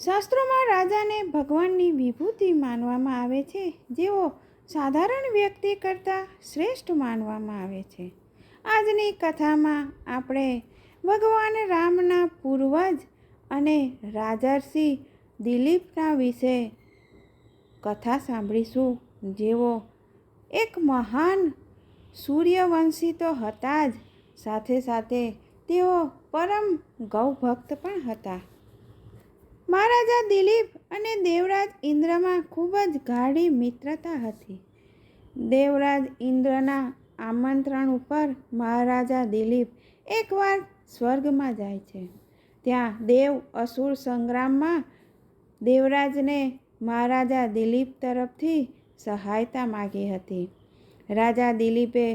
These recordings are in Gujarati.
શાસ્ત્રોમાં રાજાને ભગવાનની વિભૂતિ માનવામાં આવે છે, જેઓ સાધારણ વ્યક્તિ કરતાં શ્રેષ્ઠ માનવામાં આવે છે. આજની કથામાં આપણે ભગવાન રામના પૂર્વજ અને રાજર્ષિ દિલીપના વિશે કથા સાંભળીશું. જેઓ એક મહાન સૂર્યવંશી તો હતા જ, સાથે સાથે તેઓ પરમ ગૌભક્ત પણ હતા. મહારાજા દિલીપ અને દેવરાજ ઇન્દ્રમાં ખૂબ જ ગાઢી મિત્રતા હતી. દેવરાજ ઇન્દ્રના આમંત્રણ ઉપર મહારાજા દિલીપ એકવાર સ્વર્ગમાં જાય છે. ત્યાં દેવ અસુર સંગ્રામમાં દેવરાજને મહારાજા દિલીપ તરફથી સહાયતા માગી હતી. રાજા દિલીપે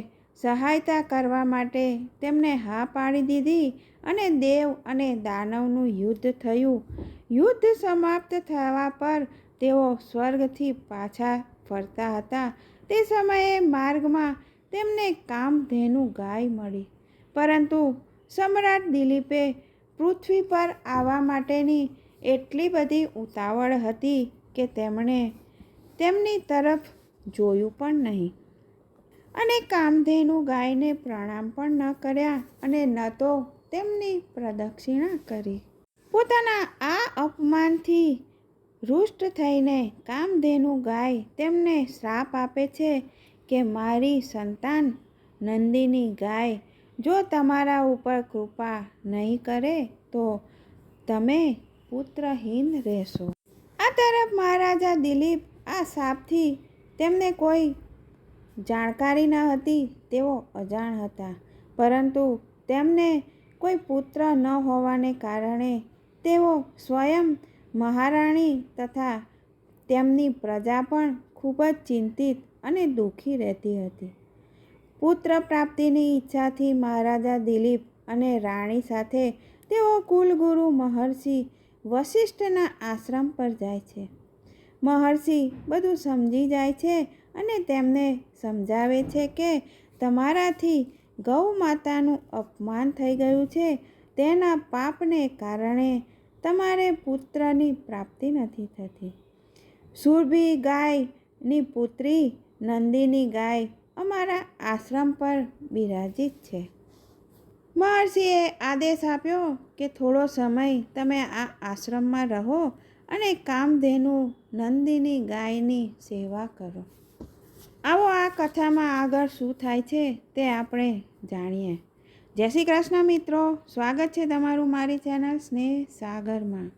સહાયતા કરવા માટે તેમને હા પાડી દીધી અને દેવ અને દાનવનું યુદ્ધ થયું. યુદ્ધ સમાપ્ત થવા પર તેઓ સ્વર્ગથી પાછા ફરતા હતા. તે સમયે માર્ગમાં તેમને કામધેનુ ગાય મળી. પરંતુ સમ્રાટ દિલીપે પૃથ્વી પર આવવા માટેની એટલી બધી ઉતાવળ હતી કે તેમણે તેમની તરફ જોયું પણ નહીં. અને કામધેનુ ગાયને પ્રણામ પણ ન કર્યા અને ન તો તેમની પ્રદક્ષિણા કરી. પોતાના આ અપમાનથી રૂષ્ટ થઈને કામધેનુ ગાય તેમને શ્રાપ આપે છે કે મારી સંતાન નંદીની ગાય, જો તમારા ઉપર કૃપા નહીં કરે તો તમે પુત્રહીન રહેશો. આ તરફ મહારાજા દિલીપ આ શાપથી તેમને કોઈ જાણકારી ન હતી, તેઓ અજાણ હતા. પરંતુ તેમને કોઈ પુત્ર ન હોવાને કારણે તેઓ સ્વયં મહારાણી તથા તેમની પ્રજા પણ ખૂબ જ ચિંતિત અને દુઃખી રહેતી હતી. પુત્ર પ્રાપ્તિની ઈચ્છાથી મહારાજા દિલીપ અને રાણી સાથે તેઓ કુલગુરુ મહર્ષિ વશિષ્ઠના આશ્રમ પર જાય છે. મહર્ષિ બધું સમજી જાય છે અને તેમને સમજાવે છે કે તમારાથી ગૌ માતાનું અપમાન થઈ ગયું છે. તેના પાપને કારણે તમારે પુત્રની પ્રાપ્તિ નથી થતી. સુરભી ગાયની પુત્રી નંદીની ગાય અમારા આશ્રમ પર બિરાજિત છે. મહર્ષિએ આદેશ આપ્યો કે થોડો સમય તમે આ આશ્રમમાં રહો અને કામધેનુ નંદીની ગાયની સેવા કરો. આવો આ કથામાં આગળ શું થાય છે તે આપણે જાણીએ. જય શ્રી કૃષ્ણ મિત્રો, સ્વાગત છે તમારું મારી ચેનલ સ્નેહ સાગરમાં.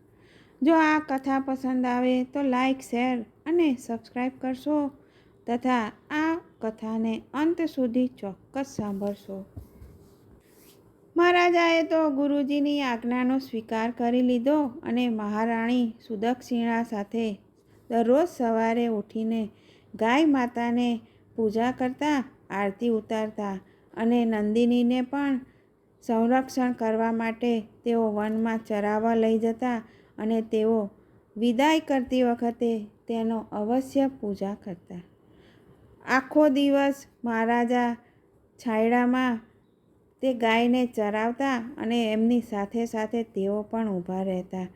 જો આ કથા પસંદ આવે તો લાઈક, શેર અને સબસ્ક્રાઈબ કરશો તથા આ કથાને અંત સુધી ચોક્કસ સાંભળશો. મહારાજાએ તો ગુરુજીની આજ્ઞાનો સ્વીકાર કરી લીધો અને મહારાણી સુદક્ષિણા સાથે દરરોજ સવારે ઉઠીને ગાય માતાને પૂજા કરતા, આરતી ઉતારતા અને નંદિનીને પણ સંરક્ષણ કરવા માટે તેઓ વનમાં ચરાવવા લઈ જતા અને તેઓ વિદાય કરતી વખતે તેનો અવશ્ય પૂજા કરતા. આખો દિવસ મહારાજા છાયડામાં તે ગાયને ચરાવતા અને એમની સાથે સાથે તેઓ પણ ઊભા રહેતા.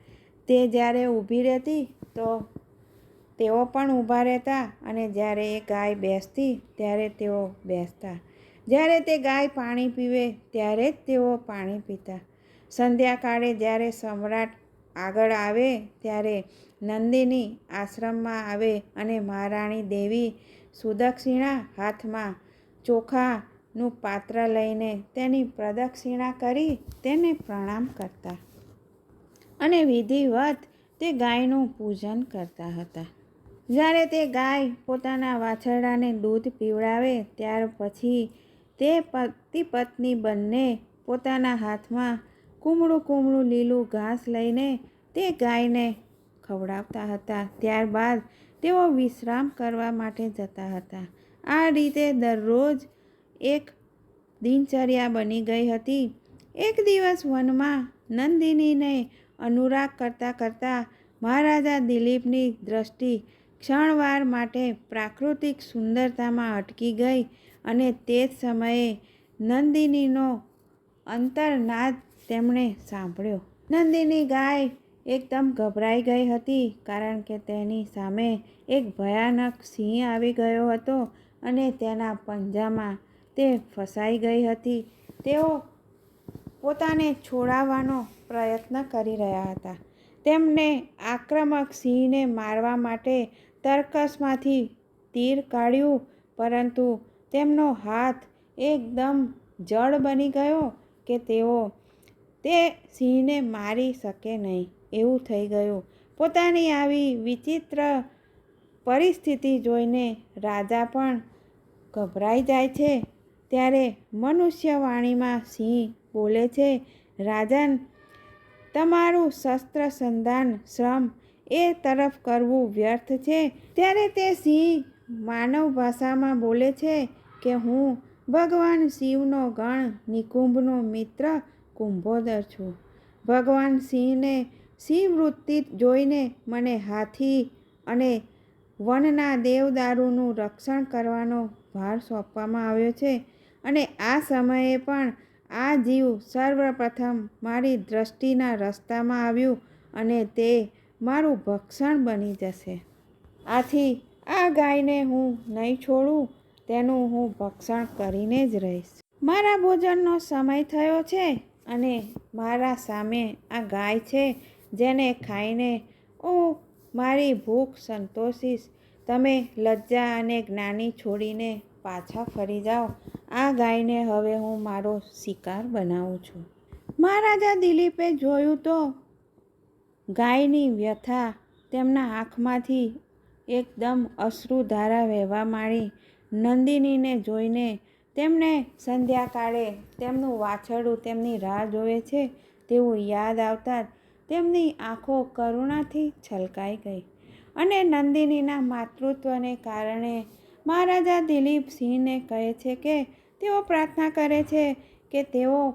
તે જ્યારે ઊભી રહેતી તો તેઓ પણ ઊભા રહેતા અને જ્યારે એ ગાય બેસતી ત્યારે તેઓ બેસતા. જ્યારે તે ગાય પાણી પીવે ત્યારે જ તેઓ પાણી પીતા. સંધ્યાકાળે જ્યારે સમ્રાટ આગળ આવે ત્યારે નંદિની આશ્રમમાં આવે અને મહારાણી દેવી સુદક્ષિણા હાથમાં ચોખાનું પાત્ર લઈને તેની પ્રદક્ષિણા કરી તેને પ્રણામ કરતા અને વિધિવત તે ગાયનું પૂજન કરતા હતા. જ્યારે તે ગાય પોતાના વાછરડાને દૂધ પીવડાવે, ત્યાર પછી તે પતિ પત્ની બંને પોતાના હાથમાં કુમળું કુમળું લીલું ઘાસ લઈને તે ગાયને ખવડાવતા હતા. ત્યારબાદ તેઓ વિશ્રામ કરવા માટે જતા હતા. આ રીતે દરરોજ એક દિનચર્યા બની ગઈ હતી. એક દિવસ વનમાં નંદિનીને અનુરાગ કરતાં કરતાં મહારાજા દિલીપની દ્રષ્ટિ ક્ષણવાર માટે પ્રાકૃતિક સુંદરતામાં અટકી ગઈ અને તે જ સમયે નંદિનીનો અંતરનાદ તેમણે સાંભળ્યો. નંદિની ગાય એકદમ ગભરાઈ ગઈ હતી કારણ કે તેની સામે એક ભયાનક સિંહ આવી ગયો હતો અને તેના પંજામાં તે ફસાઈ ગઈ હતી. તેઓ પોતાને છોડાવવાનો પ્રયત્ન કરી રહ્યા હતા. તેમને આક્રમક સિંહને મારવા માટે તર્કસમાંથી તીર કાઢ્યું, પરંતુ તેમનો હાથ એકદમ જડ બની ગયો કે તેઓ તે સિંહને મારી શકે નહીં. એવું થઈ ગયું. પોતાની આવી વિચિત્ર પરિસ્થિતિ જોઈને રાજા પણ ગભરાઈ જાય છે. ત્યારે મનુષ્યવાણીમાં સિંહ બોલે છે, રાજન, તમારું શસ્ત્ર સંધાન શ્રમ એ તરફ કરવું વ્યર્થ છે. ત્યારે તે સિંહ માનવ ભાષામાં બોલે છે કે હું ભગવાન શિવનો ગણ નિકુંભનો મિત્ર કુંભોદર છું. ભગવાન સિંહને સિંહ જોઈને મને હાથી અને વનના દેવદારુનું રક્ષણ કરવાનો ભાર સોંપવામાં આવ્યો છે અને આ સમયે પણ આ જીવ સર્વપ્રથમ મારી દ્રષ્ટિના રસ્તામાં આવ્યું અને તે મારું ભક્ષણ બની જશે. આથી આ ગાયને હું નહીં છોડું, તેનું હું ભક્ષણ કરીને જ રહીશ. મારા ભોજનનો સમય થયો છે અને મારા સામે આ ગાય છે, જેને ખાઈને હું મારી ભૂખ સંતોષીશ. તમે લજ્જા અને જ્ઞાની છોડીને પાછા ફરી જાઓ. આ ગાયને હવે હું મારો શિકાર બનાવું છું. મહારાજા દિલીપે જોયું તો ગાયની વ્યથા તેમના આંખમાંથી એકદમ અશ્રુધારા વહેવા માંડી. નંદિનીને જોઈને તેમને સંધ્યાકાળે તેમનું વાછરડું તેમની રાહ જોવે છે તેવું યાદ આવતા તેમની આંખો કરુણાથી છલકાઈ ગઈ. અને નંદિનીના માતૃત્વને કારણે મહારાજા દિલીપ સિંહને કહે છે કે તેઓ પ્રાર્થના કરે છે કે તેઓ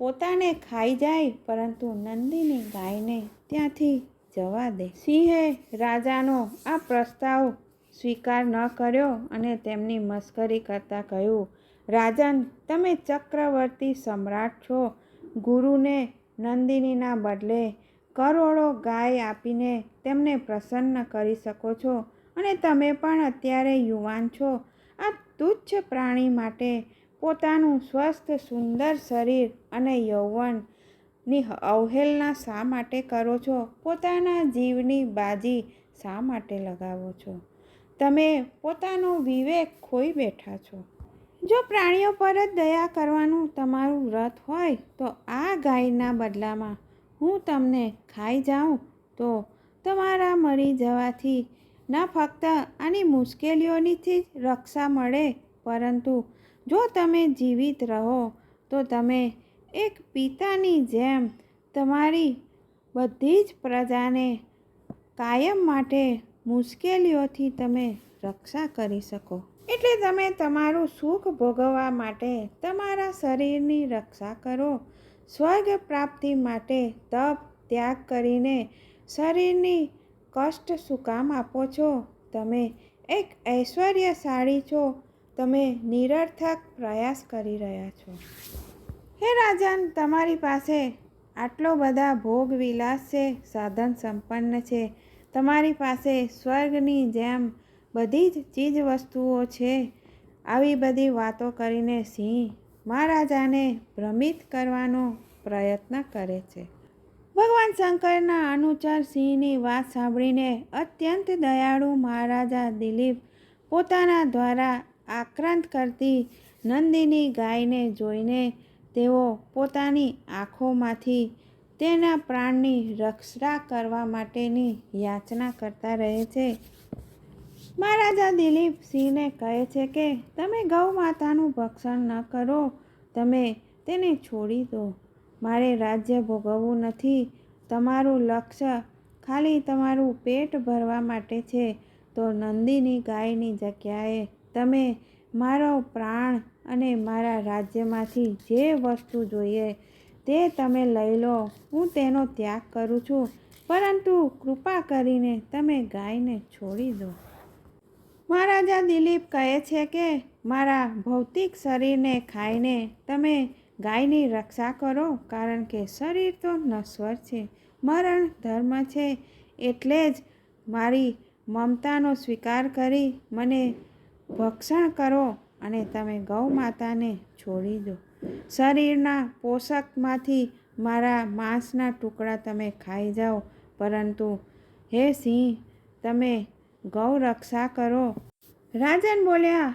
પોતાને ખાઈ જાય, પરંતુ નંદિની ગાયને ત્યાંથી જવા દે. સિંહે રાજાનો આ પ્રસ્તાવ સ્વીકાર ન કર્યો અને તેમની મસ્કરી કરતાં કહ્યું, રાજન, તમે ચક્રવર્તી સમ્રાટ છો. ગુરુને નંદિનીના બદલે કરોડો ગાય આપીને તેમને પ્રસન્ન કરી શકો છો અને તમે પણ અત્યારે યુવાન છો. આ તુચ્છ પ્રાણી માટે પોતાનું સ્વસ્થ, સુંદર શરીર અને યૌવનની અવહેલના શા માટે કરો છો? પોતાના જીવની બાજી શા માટે લગાવો છો? તમે પોતાનો વિવેક ખોઈ બેઠા છો. જો પ્રાણીઓ પર જ દયા કરવાનું તમારું વ્રત હોય, તો આ ગાયના બદલામાં હું તમને ખાઈ જાઉં તો તમારા મરી જવાથી ન ફક્ત આની મુશ્કેલીઓનીથી જ રક્ષા મળે, પરંતુ જો તમે જીવિત રહો, તો તમે એક પિતાની જેમ તમારી બધી જ પ્રજાને કાયમ માટે મુશ્કેલીઓથી તમે રક્ષા કરી શકો. એટલે તમે તમારું સુખ ભોગવવા માટે તમારા શરીરની રક્ષા કરો. સ્વર્ગ પ્રાપ્તિ માટે તપ, ત્યાગ કરીને શરીરની કષ્ટ શું કામ આપો છો. તમે એક ઐશ્વર્યશાળી છો. તમે નિરર્થક પ્રયાસ કરી રહ્યા છો. હે રાજન, તમારી પાસે આટલો બધા ભોગ વિલાસ છે, સાધન સંપન્ન છે. તમારી પાસે સ્વર્ગની જેમ બધી જ ચીજ વસ્તુઓ છે. આવી બધી વાતો કરીને સિંહ મહારાજાને ભ્રમિત કરવાનો પ્રયત્ન કરે છે. ભગવાન શંકરના અનુચર સિંહની વાત સાંભળીને અત્યંત દયાળુ મહારાજા દિલીપ પોતાના દ્વારા આક્રાંત કરતી નંદિની ગાયને જોઈને તેઓ પોતાની આંખોમાંથી તેના પ્રાણની રક્ષા કરવા માટેની યાચના કરતા રહે છે. મહારાજા દિલીપસિંહને કહે છે કે, તમે ગૌ માતાનું ભક્ષણ ન કરો, તમે તેને છોડી દો. મારે રાજ્ય ભોગવવું નથી. તમારું લક્ષ્ય ખાલી તમારું પેટ ભરવા માટે છે. તો નંદિની ગાયની જગ્યાએ તમે મારો પ્રાણ અને મારા રાજ્યમાંથી જે વસ્તુ જોઈએ તે તમે લઈ લો. હું તેનો ત્યાગ કરું છું. પરંતુ કૃપા કરીને તમે ગાયને છોડી દો. મહારાજા દિલીપ કહે છે કે, મારા ભૌતિક શરીરને ખાઈને તમે ગાયની રક્ષા કરો, કારણ કે શરીર તો નશ્વર છે. મરણ ધર્મ છે. એટલે જ મારી મમતાનો સ્વીકાર કરી મને ભક્ષણ કરો અને તમે ગૌ માતાને છોડી દો. શરીરના પોષકમાંથી મારા માંસના ટુકડા તમે ખાઈ જાઓ. પરંતુ હે સિંહ, તમે ગૌ રક્ષા કરો. રાજન બોલ્યા,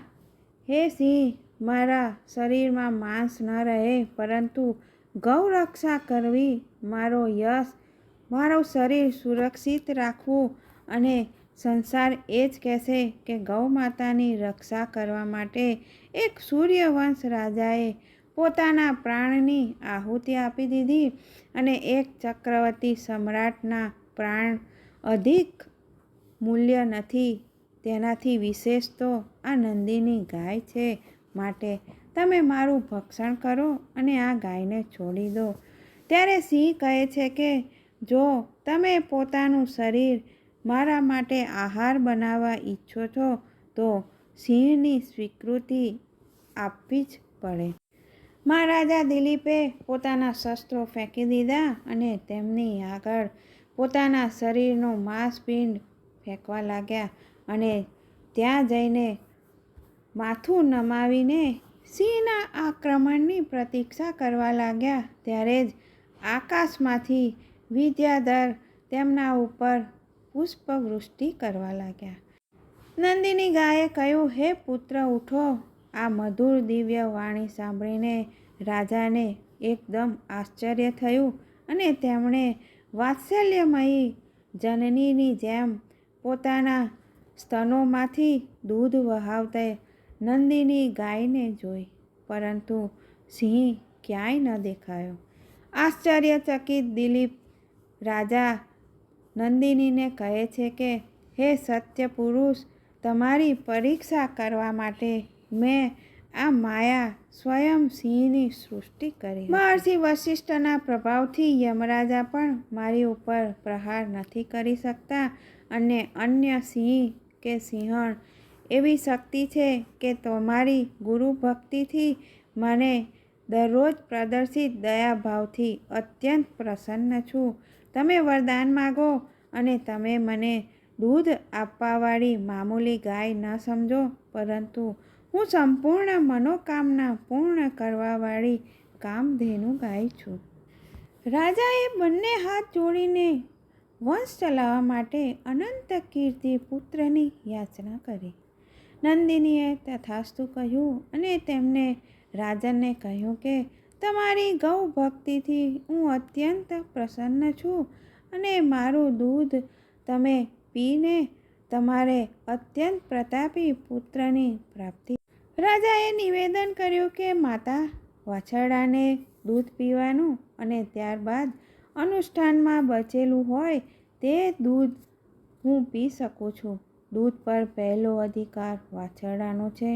હે સિંહ, મારા શરીરમાં માંસ ન રહે, પરંતુ ગૌ રક્ષા કરવી મારો યશ. મારું શરીર સુરક્ષિત રાખવું અને સંસાર એ જ કહેશે કે ગૌ માતાની રક્ષા કરવા માટે એક સૂર્યવંશ રાજાએ પોતાના પ્રાણની આહુતિ આપી દીધી અને એક ચક્રવર્તી સમ્રાટના પ્રાણ અધિક મૂલ્ય નથી, તેનાથી વિશેષ તો આ નંદીની ગાય છે. માટે તમે મારું ભક્ષણ કરો અને આ ગાયને છોડી દો. ત્યારે સિંહ કહે છે કે, જો તમે પોતાનું શરીર મારા માટે આહાર બનાવવા ઈચ્છો છો, તો સિંહની સ્વીકૃતિ આપવી જ પડે. મહારાજા દિલીપે પોતાના શસ્ત્રો ફેંકી દીધા અને તેમની આગળ પોતાના શરીરનો માંસપિંડ ફેંકવા લાગ્યા અને ત્યાં જઈને માથું નમાવીને સિંહના આક્રમણની પ્રતીક્ષા કરવા લાગ્યા. ત્યારે જ આકાશમાંથી વિદ્યાધર તેમના ઉપર પુષ્પવૃષ્ટિ કરવા લાગ્યા. નંદિની ગાયે કહ્યું, હે પુત્ર, ઉઠો. આ મધુર દિવ્ય વાણી સાંભળીને રાજાને એકદમ આશ્ચર્ય થયું અને તેમણે વાત્સલ્યમયી જનનીની જેમ પોતાના સ્તનોમાંથી દૂધ વહાવતે નંદિની ગાયને જોઈ. પરંતુ સિંહ ક્યાંય ન દેખાયો. આશ્ચર્યચકિત દિલીપ રાજા નંદિનીને કહે છે કે, હે સત્ય પુરુષ તમારી પરીક્ષા કરવા માટે મેં આ માયા સ્વયં સિંહની સૃષ્ટિ કરી મહર્ષિ વશિષ્ઠના પ્રભાવથી યમરાજા પણ મારી ઉપર પ્રહાર નથી કરી શકતા અને અન્ય સિંહ કે સિંહણ એવી શક્તિ છે કે તમારી ગુરુ ભક્તિથી મને દરરોજ પ્રદર્શિત દયાભાવથી અત્યંત પ્રસન્ન છું. તમે વરદાન માગો અને તમે મને દૂધ આપવાવાળી મામૂલી ગાય ન સમજો, પરંતુ હું સંપૂર્ણ મનોકામના પૂર્ણ કરવાવાળી કામધેનુ ગાય છું. રાજાએ બંને હાથ જોડીને વંશ ચલાવવા માટે અનંત કીર્તિ પુત્રની યાચના કરી. નંદિનીએ તથાસ્તુ કહ્યું અને તેમને રાજનને કહ્યું કે તમારી ગૌ ભક્તિથી હું અત્યંત પ્રસન્ન છું અને મારું દૂધ તમે પીને તમારે અત્યંત પ્રતાપી પુત્રની પ્રાપ્તિ. રાજાએ નિવેદન કર્યું કે માતા વાછરડાને દૂધ પીવાનું અને ત્યારબાદ અનુષ્ઠાનમાં બચેલું હોય તે દૂધ હું પી શકું છું. દૂધ પર પહેલો અધિકાર વાછરડાનો છે.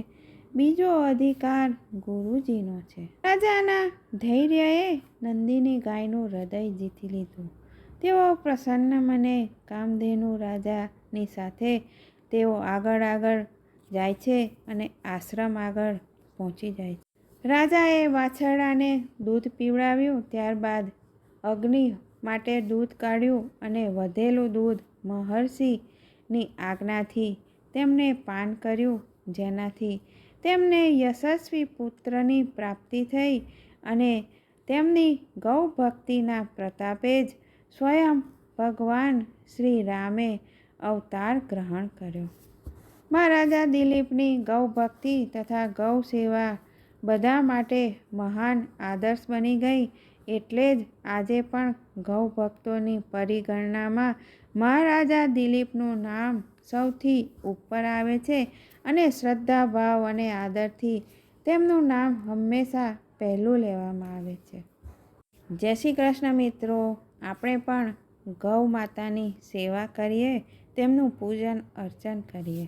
બીજો અધિકાર ગુરુજીનો છે. રાજાના ધૈર્યએ નંદિની ગાયનું હૃદય જીતી લીધું. તેઓ પ્રસન્ન મને કામધેનુ રાજાની સાથે તેઓ આગળ આગળ જાય છે અને આશ્રમ આગળ પહોંચી જાય છે. રાજાએ વાછરડાને દૂધ પીવડાવ્યું, ત્યારબાદ અગ્નિ માટે દૂધ કાઢ્યું અને વધેલું દૂધ મહર્ષિની આજ્ઞાથી તેમને પાન કર્યું, જેનાથી તેમને યશસ્વી પુત્રની પ્રાપ્તિ થઈ અને તેમની ગૌ ભક્તિના પ્રતાપે જ સ્વયં ભગવાન શ્રી રામે અવતાર ગ્રહણ કર્યો. મહારાજા દિલીપની ગૌ ભક્તિ તથા ગૌ સેવા બધા માટે મહાન આદર્શ બની ગઈ એટલે જ આજે પણ ગૌ ભક્તોની પરિગણનામાં મહારાજા દિલીપનું નામ સૌથી ઉપર આવે છે અને શ્રદ્ધા, ભાવ અને આદરથી તેમનું નામ હંમેશા પહેલું લેવામાં આવે છે. જય શ્રી કૃષ્ણ મિત્રો. આપણે પણ ગૌ માતાની સેવા કરીએ, તેમનું પૂજન અર્ચન કરીએ.